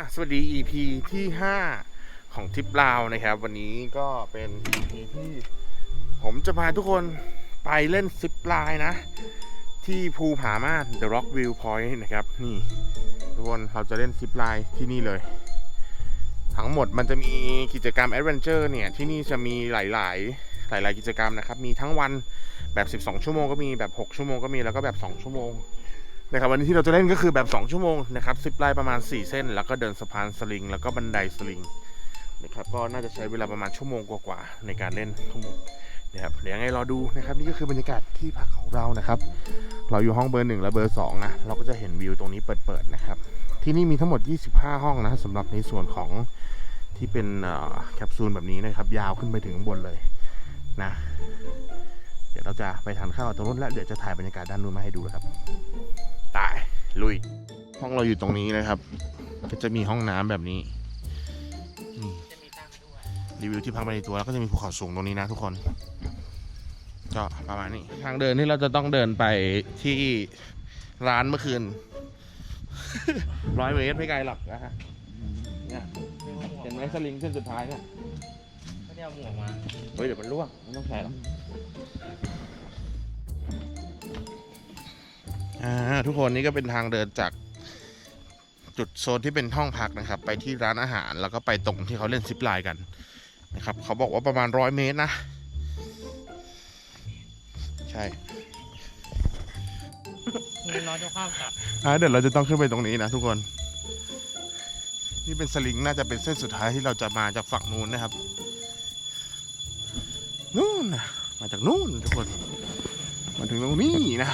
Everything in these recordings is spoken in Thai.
อะสวัสดี EP ที่ 5 ของทริปลาวนะครับ วันนี้ก็เป็น EP ที่ ผมจะพาทุกคนไปเล่นซิปไลน์นะ ที่ภูผาม่าน The Rock View Point นะครับ นี่ ทุกคนเราจะเล่นซิปไลน์ที่นี่เลย ทั้งหมดมันจะมีกิจกรรมแอดเวนเจอร์เนี่ย ที่นี่จะมีหลาย ๆ หลาย ๆ กิจกรรมนะครับ มีทั้งวันแบบ 12 ชั่วโมงก็มีแบบ 6 ชั่วโมงก็มีแล้วก็แบบ 2 ชั่วโมง นะครับวันนี้ที่เราจะเล่นก็คือแบบ 2 ชั่วโมงนะครับซิปไลน์ประมาณ 4 เส้น แล้วก็เดินสะพานสลิง แล้วก็บันไดสลิงนะครับก็น่าจะใช้เวลาประมาณชั่วโมงกว่าๆในการเล่นทั้งหมดนะครับเดี๋ยวยังไงรอดูนะครับนี่ก็คือบรรยากาศที่พักของเรานะครับ เราอยู่ห้องเบอร์หนึ่งและเบอร์สองนะเราก็จะเห็นวิวตรงนี้เปิดๆนะครับ ที่นี่มีทั้งหมด 25 ห้องนะสำหรับในส่วนของที่เป็นแคปซูลแบบนี้นะครับ ยาวขึ้นไปถึงบนเลยนะเดี๋ยวเราจะไปทานข้าวตรงนู้นแล้วเดี๋ยวจะถ่ายบรรยากาศด้านนู้นมาให้ดูนะครับ ตายลุย ห้องเราอยู่ตรงนี้นะครับ ก็จะมีห้องน้ำแบบนี้นี่รีวิวที่พักไปในตัวแล้วก็จะมีภูเขาสูงตรงนี้นะทุกคน ก็ประมาณนี้ ทางเดินที่เราจะต้องเดินไปที่ร้านเมื่อคืน ร้อยเมตรไม่ไกลหรอกนะฮะเนี่ยเห็นไหมสลิงเส้นสุดท้ายเนี่ยไม่ได้เอาหมวกมาเฮ้ยเดี๋ยวมันร่วงไม่ต้องใช้หรอก อ่าทุกคนนี่ก็เป็นทางเดินจากจุดโซนที่เป็นห้องพักนะครับ ไปที่ร้านอาหารแล้วก็ไปตรงที่เขาเล่นซิปไลน์กันนะครับ เขาบอกว่าประมาณร้อยเมตรนะ ใช่มีน้อยจะข้ามกลับอ่าเดี๋ยวเราจะต้องขึ้นไปตรงนี้นะทุกคน นี่เป็นสลิงน่าจะเป็นเส้นสุดท้ายที่เราจะมาจากฝั่งนู้นนะครับ นู่นนะมาจากนู่นทุกคน มาถึงตรงนี้นะ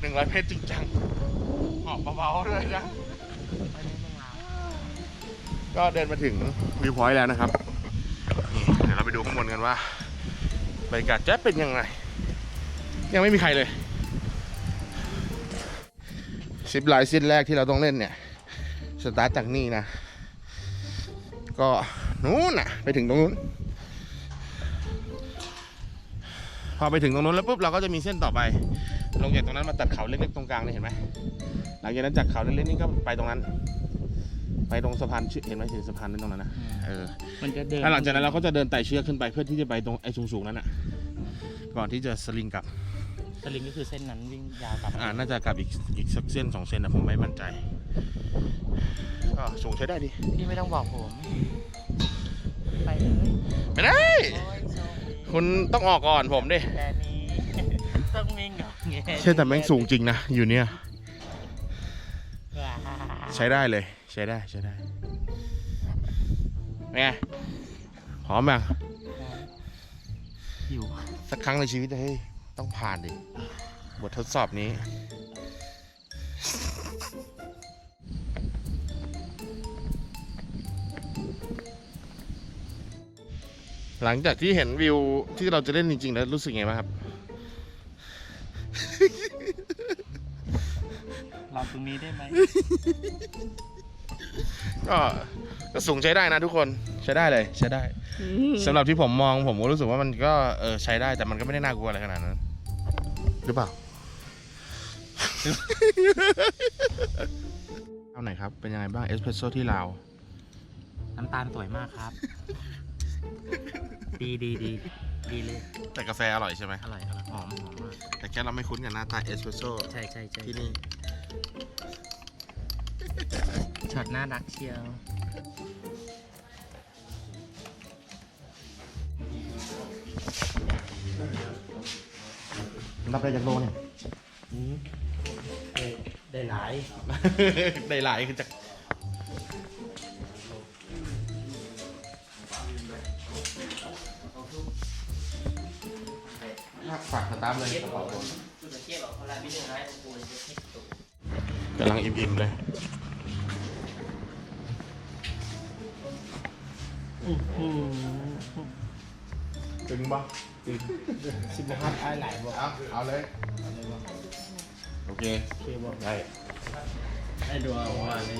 หนึ่งร้อยเมตรจริงจังหอบเบาๆเลยนะก็เดินมาถึงวิวพอยต์แล้วนะครับนี่เดี๋ยวเราไปดูข้างบนกันว่าบรรยากาศจะเป็นยังไง ยังไม่มีใครเลยซิปไลน์สิ้นแรกที่เราต้องเล่นเนี่ย สตาร์ทจากนี่นะ ก็นู้นน่ะ ไปถึงตรงนู้น พอไปถึงตรงนู้นแล้วปุ๊บเราก็จะมีเส้นต่อไป ลงจากตรงนั้นมาตัดเขาเล็กๆตรงกลางเลยเห็นไหมหลังจากนั้นจากเขาเล็กๆนี่ก็ไปตรงนั้น ไปตรงสะพานชื่อเห็นไหมถึงสะพานนั้นตรงนั้นนะเออมันจะเดินแล้วหลังจากนั้นเราก็จะเดินไต่เชือกขึ้นไปเพื่อที่จะไปตรงไอ้สูงๆนั้นอะก่อนที่จะสลิงกลับสลิงก็คือเส้นนั้นวิ่งยาวกลับอ่าน่าจะกลับอีกอีกสักเส้นสองเส้นนะผมไม่มั่นใจก็สูงใช้ได้ดิพี่ไม่ต้องบอกผมไปเลยไม่ได้โอ้ยโชคดีคุณต้องออกก่อนผมดิแต่นี้ต้องวิ่งเหรอ เงี้ยใช่แต่แม่งสูงจริงนะ อยู่เนี่ยว้าใช้ได้เลย ใช้ได้ใช้ได้เป็นไงพร้อมยังอยู่สักครั้งในชีวิตเฮ้ยต้องผ่านดิบททดสอบนี้หลังจากที่เห็นวิวที่เราจะเล่นจริงๆ แล้วรู้สึกไงบ้างครับ เราตรงนี้ได้ไหมก็ก็สูงใช้ได้นะทุกคนใช้ได้เลยใช้ได้สำหรับที่ผมมองผมก็รู้สึกว่ามันก็เออใช้ได้แต่มันก็ไม่ได้น่ากลัวอะไรขนาดนั้นหรือเปล่าเอาไหนครับ เป็นยังไงบ้างเอสเพรสโซ่ที่ลาวน้ำตาลสวยมากครับ ดีดีดี ดีเลย แต่กาแฟอร่อยใช่ไหมอร่อยอร่อยหอมหอมมากแต่แค่เราไม่คุ้นกับหน้าตาเอสเพรสโซ่ใช่ใช่ใช่ที่นี่ช็อตน่ารักเชียว รับได้จากโลเนี่ย ได้หลาย ได้หลายคือจาก ฝากสตาร์ทเลยกระเป๋าผมกำลังอิ่มๆเลยถึงปะสิบห้าไอ้หลายบอกเอาเอาเลย โอเคเคบอกได้ไอ้ดูว่าใน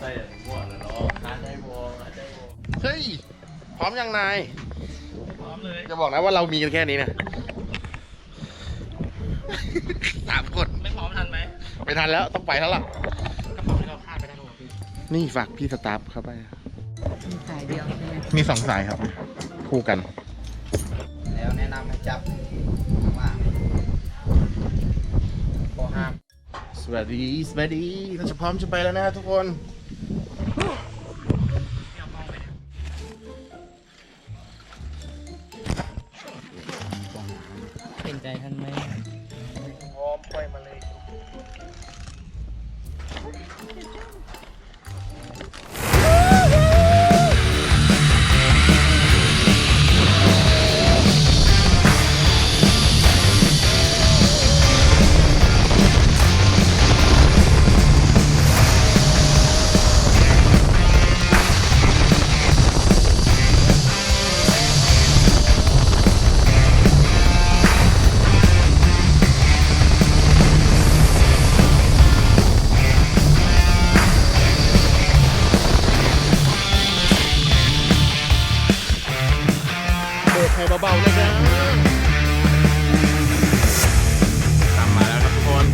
ใต้หัวเลยเนาะหาได้บอหาได้บอเฮ้ย พร้อมยังนาย พร้อมเลย จะบอกนะว่าเรามีกันแค่นี้นะ สามคนไม่พร้อมทันไหมไปทันแล้วต้องไปแล้วล่ะกระเป๋าที่เราคาดไปได้หรอพี่นี่ฝากพี่สตาฟเข้าไป มีสายเดียวใช่ไหมมีสองสายครับ คู่กัน แล้วแนะนำให้จับข้างล่างพอห้ามสวัสดีสวัสดีเราจะพร้อมจะไปแล้วนะทุกคนเป็นใจท่านไหม เบรกให้เบาๆนะจ๊ะตามมาแล้วครับทุกคน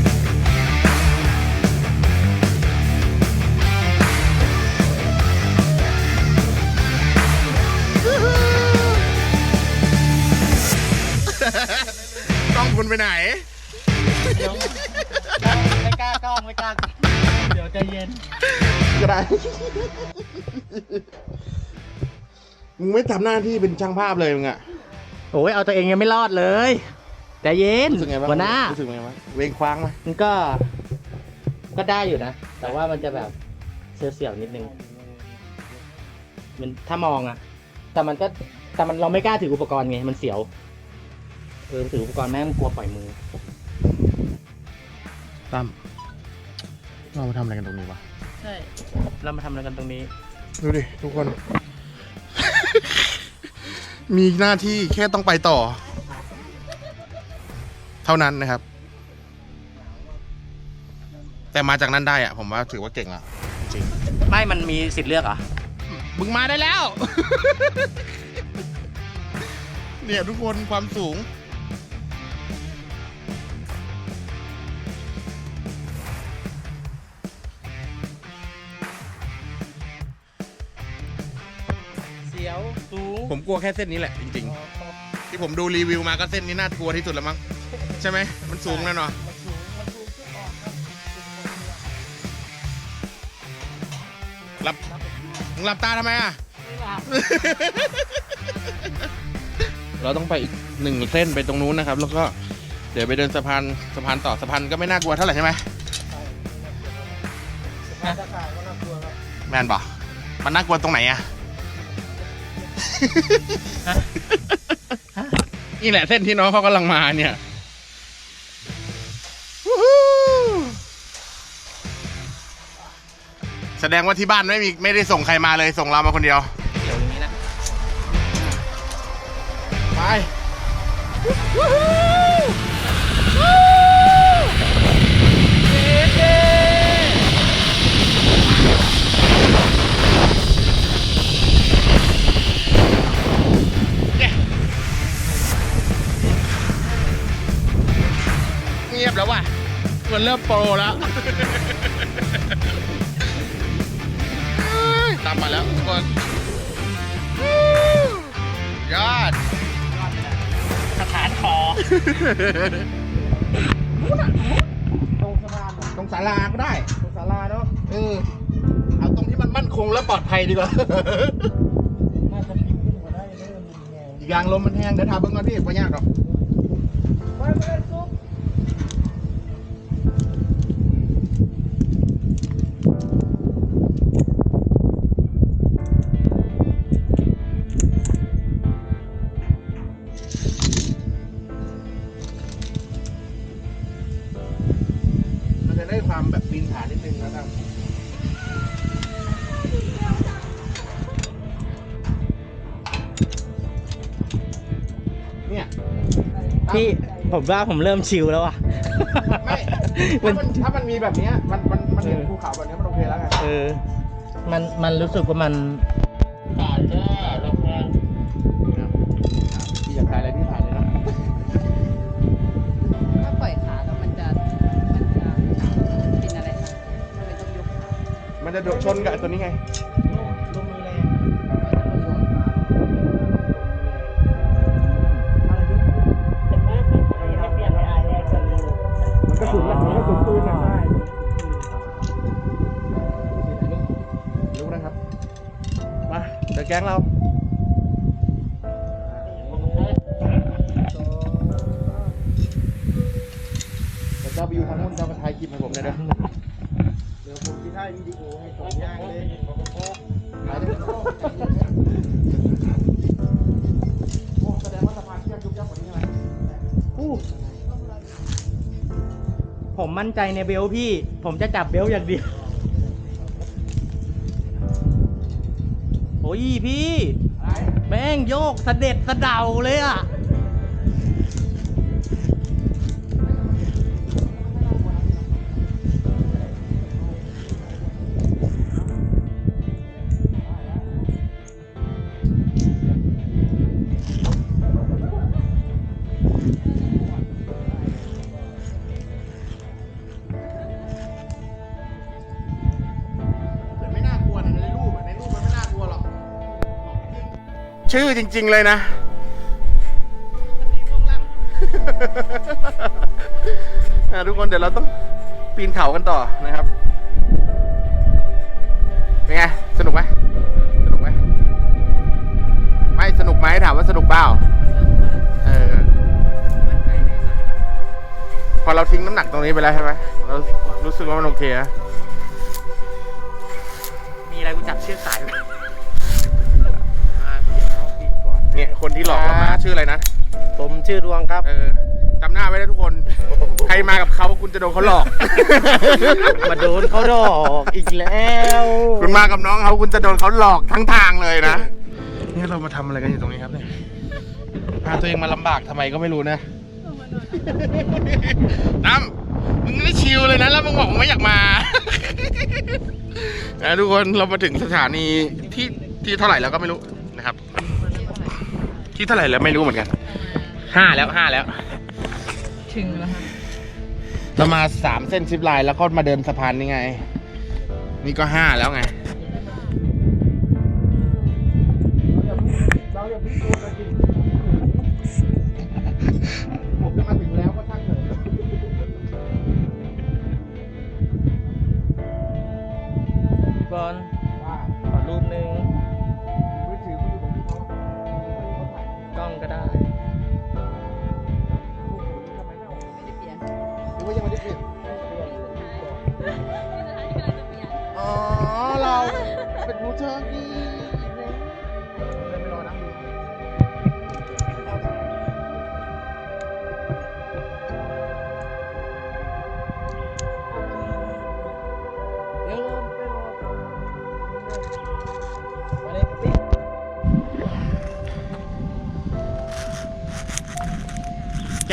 กล้องคุณไปไหน เดี๋ยวไม่กล้ากล้องไม่กล้า เดี๋ยวใจเย็น ก็ได้ มึงไม่ทำหน้าที่เป็นช่างภาพเลยมึงอะ โอ้ยเอาตัวเองยังไม่รอดเลยใจเย็นรู้สึกไงบ้างหัวหน้า รู้สึกไงบ้างเวงคว้างไหมมันก็ ก็ได้อยู่นะ แต่ว่ามันจะแบบเสียวๆนิดนึง มันถ้ามองอะแต่มันก็ แต่มันเราไม่กล้าถืออุปกรณ์ไง มันเสียว เออถืออุปกรณ์แม่งกลัวปล่อยมือ ตั้มเรามาทำอะไรกันตรงนี้วะ ใช่ เรามาทำอะไรกันตรงนี้ ดูดิทุกคน มีหน้าที่แค่ต้องไปต่อ เท่านั้นนะครับ แต่มาจากนั้นได้อะผมว่าถือว่าเก่งละจริงไม่มันมีสิทธิ์เลือกเหรอ มึงมาได้แล้ว เนี่ยทุกคนความสูง สียวสูงผมกลัวแค่เส้นนี้แหละจริงๆ ที่ผมดูรีวิวมาก็เส้นนี้น่ากลัวที่สุดแล้วมั้งใช่ไหมมันสูงแน่นอนหลับมึงหลับตาทำไมอะเราต้องไปอีกหนึ่งเส้นไปตรงนู้นนะครับ แล้วก็เดี๋ยวไปเดินสะพานสะพานต่อสะพานก็ไม่น่ากลัวเท่าไหร่ใช่ไหมแมนบอกมันน่ากลัวตรงไหนอะ นี่แหละเส้นที่น้องเขากำลังมาเนี่ยวู้ฮู้แสดงว่าที่บ้านไม่มีไม่ได้ส่งใครมาเลยส่งเรามาคนเดียวเสียวอย่างนี้นะ ไป มันเริ่มโปรแล้วตามมาแล้วทุกคนยอดสถานคอตรงสะพานตรงศาลาก็ได้ ตรงศาลาเนาะเออเอาตรงที่มันมั่นคงและปลอดภัยดีกว่าน่าจะพลิกขึ้นมาได้เริ่มมีแรงอีกอย่างลมมันแห้งเดี๋ยวทาเบิ้งก่อนพี่ไม่ยากหรอกมัน ผมว่าผมเริ่มชิลแล้วอะ ไม่มัถ้านมันถ้ามันมีแบบเนี้ยมันมันมันเห็นเออภูเขาแบบเนี้ยมันโอเคแล้วไงเออ มันมันรู้สึกว่ามันถ่ายแค่ลงแรงพี่อยากถ่ายอะไรพี่ถ่ายเลยนะถ้าปล่อยขาแล้วมันจะมันจะเป็นอะไรคะทำไมต้องยกขามันมันจะโดดชนกับไอ้ตัวนี้ไง แก๊งเราเดี๋ยวเจ้าไปอยู่ทางนู้นเจ้ามาถ่ายคลิปให้ผมหน่อยนะเดี๋ยวผมจะถ่ายวิดีโอให้สองอย่างเลยถ่ายได้ไหมโอ้แสดงว่าสะพานเชือกยุบยับกว่านี้ใช่ไหมอู้ผมมั่นใจในเบลพี่ ผมจะจับเบลอย่างเดียว อ้ยพี่แม่งโยกสะเด็ดสะเดาเลยอะ ชื่อจริง ๆเลยนะอะทุกคนเดี๋ยวเราต้องปีนเขากันต่อนะครับ เป็นไง สนุกไหมสนุกไหมไม่สนุกไหมถามว่าสนุกเปล่าเออพอเราทิ้งน้ำหนักตรงนี้ไปแล้วใช่ไหมเรารู้สึกว่ามันโอเคนะมีอะไรกูจับเชือกสาย คนที่หลอกเรามาชื่ออะไรนะ ผมชื่อดวงครับเออจำหน้าไว้นะทุกคน ใครมากับเขาคุณจะโดนเขาหลอก มาโดนเขาดอกอีกแล้ว คุณมากับน้องเขาคุณจะโดนเขาหลอกทั้งทางเลยนะ นี่เรามาทำอะไรกันอยู่ตรงนี้ครับเนี่ย พาตัวเองมาลำบากทำไมก็ไม่รู้นะน้ำมึงไม่ชิลเลยนะแล้วมึงบอกมึงไม่อยากมา นะทุกคนเรามาถึงสถานีที่ที่เท่าไหร่แล้วก็ไม่รู้นะครับ ที่เท่าไหร่แล้วไม่รู้เหมือนกันห้าแล้วห้าแล้ว ถึงแล้วค่ะเรามาสามเส้นซิปไลน์แล้วก็มาเดินสะพานนี่ไง นี่ก็ห้าแล้วไง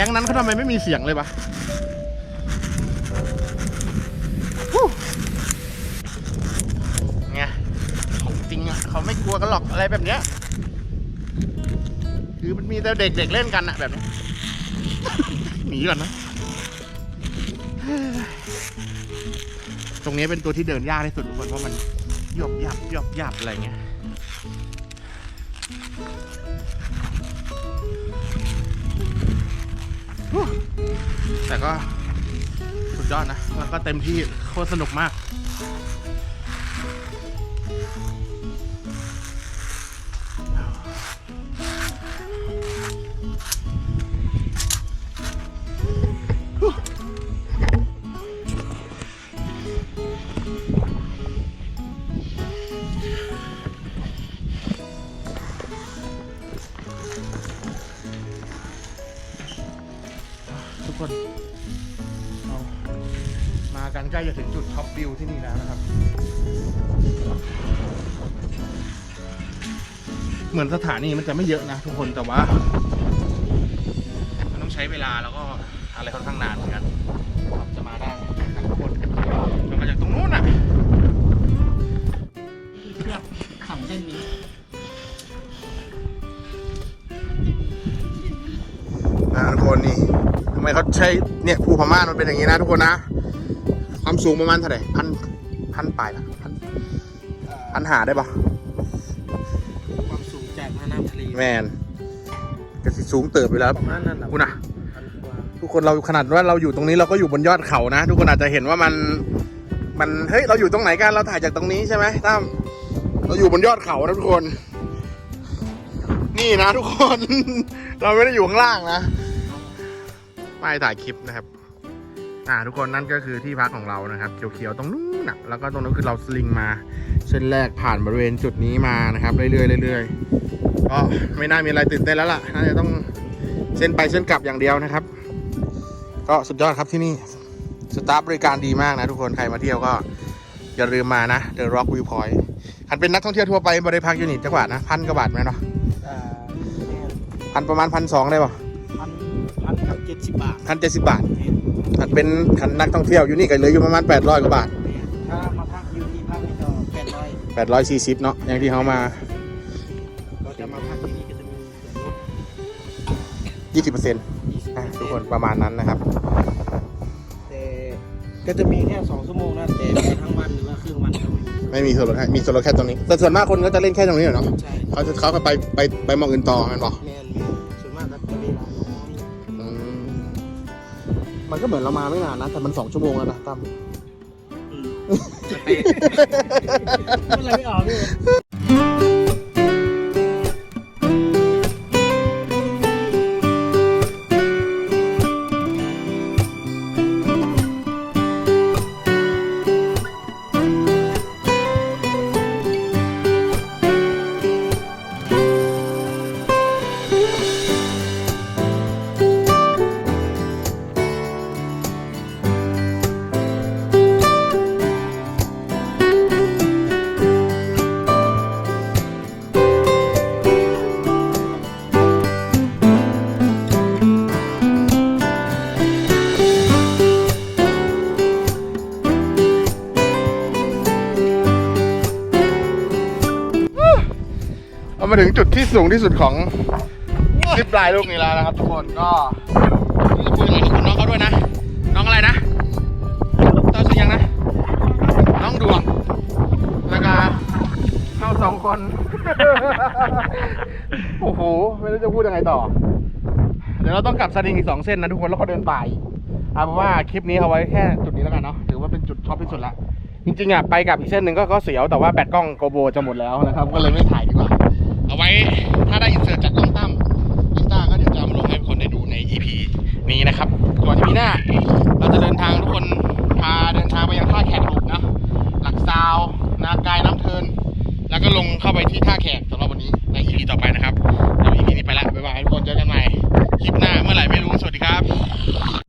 งนั้นเขาทำไมไม่มีเสียงเลยวะไงของจริงอะเขาไม่กลัวกันหรอกอะไรแบบเนี้ย คือมันมีแต่เด็กๆเล่นกันอะแบบนี้ หนีก่อนนะ ตรงนี้เป็นตัวที่เดินยากที่สุดทุกคนเพราะมันหยบยับหยบยับอะไรเงี้ย แต่ก็สุดยอดนะ แล้วก็เต็มที่โคตรสนุกมากทุก เหมือนสถานีมันจะไม่เยอะนะทุกคนแต่ว่า มันต้องใช้เวลาแล้วก็อะไรค่อนข้างนานเหมือนกันจะมาได้นะครับทุกคนเรามาจากตรงนู้นอะเชือกขำเส้นนี้อ่าทุกคนนี่ทำไมเขาใช้เนี่ยภูพม่านมันเป็นอย่างนี้นะทุกคนนะ ความสูงประมาณเท่าไหร่พันพันปลายละพันพันหาได้ปะ แม่น้ำทะเลแมนก็สิสูงเติบไปแล้วประมาณนั้นแหละกูนะพันกว่าทุกคนเราขนาดว่าเราอยู่ตรงนี้เราก็อยู่บนยอดเขานะ ทุกคนอาจจะเห็นว่ามันมันเฮ้ยเราอยู่ตรงไหนกันเราถ่ายจากตรงนี้ใช่ไหมตั้มเราอยู่บนยอดเขานะทุกคน นี่นะทุกคน เราไม่ได้อยู่ข้างล่างนะไม่ถ่ายคลิปนะครับ อ่า ทุกคนนั่นก็คือที่พักของเรานะครับ เขียวๆตรงนู้นนะแล้วก็ตรงนู้นคือเราสลิงมา เส้นแรกผ่านบริเวณจุดนี้มานะครับ เรื่อยๆเรื่อยๆ ก็ไม่น่ามีอะไรตื่นเต้นแล้วล่ะน่าจะต้องเส้นไปเส้นกลับอย่างเดียวนะครับ ก็สุดยอดครับที่นี่สตาฟบริการดีมากนะ ทุกคนใครมาเที่ยวก็อย่าลืมมานะ The Rock View Point คันเป็นนักท่องเที่ยวทั่วไปบริพักยูนิตจังหวัดนะพันกว่าบาทไหมเนาะอ่าพันประมาณพันสองได้ป่ะพันพันกับเจ็ดสิบบาทพันเจ็ดสิบบาทคันเป็นคันนักท่องเที่ยวอยู่นี่ก็เหลืออยู่ประมาณแปดร้อยกว่าบาทถ้ามาพักอยู่ที่พักนี่ก็แปดร้อยแปดร้อยสี่สิบเนาะอย่างที่เขามาเรา ยี่สิบเปอร์เซ็นต์20%ทุกคนประมาณนั้นนะครับ แต่ก็จะมีแค่สองชั่วโมงนะแต่ไปทั้งวันหรือว่าครึ่งวันก็ไม่มีไม่มีส่วนลดให้มีส่วนลดแค่ตรงนี้ แต่ส่วนมากคนก็จะเล่นแค่ตรงนี้เหรอเนาะใช่เขาจะเขาก็ไปไปไปมองอื่นต่อกันบอกแมนแมนส่วนมากก็จะเวลาน้อยอืมมันก็เหมือนเรามาไม่นานนะแต่มันสองชั่วโมงแล้วนะตั้ม อืม พูดอะไรไม่ออกเลย ถึงจุดที่สูงที่สุดของซิปไลน์ลูกนี้แล้วนะครับทุกคนก็นี่จะคุยอะไรกับคุณน้องเขาด้วยนะ น้องอะไรนะเต้าชื่อยังนะ น้องดวงแล้วก็เข้าสองคน โอ้โห ไม่รู้จะพูดยังไงต่อ เดี๋ยวเราต้องกลับสลิงอีกสองเส้นนะทุกคนแล้วก็เดินป่าอีกเอาเป็นว่าคลิปนี้เอาไว้แค่จุดนี้แล้วกันเนาะถือว่าเป็นจุดท็อปที่สุดละจริงๆอะไปกับอีกเส้นหนึ่งก็ก็เสียวแต่ว่าแบตกล้องโกโบจะหมดแล้วนะครับ ก็เลยไม่ถ่ายดีกว่า เอาไว้ถ้าได้อินเสิร์ตจากต้องตั้มอีสตาก็เดี๋ยวจะมาลงให้คนได้ดูใน EP นี้นะครับส่วนที่หน้า เราจะเดินทางทุกคนพาเดินทางไปยังท่าแขกหลุกนะหลักซาวนาไกายน้ำเทิน แล้วก็ลงเข้าไปที่ท่าแขกสำหรับวันนี้ใน EP ต่อไปนะครับเดี๋ยว EP นี้ไปละบ๊ายบายทุกคนเจอกันใหม่คลิปหน้าเมื่อไหร่ไม่รู้สวัสดีครับ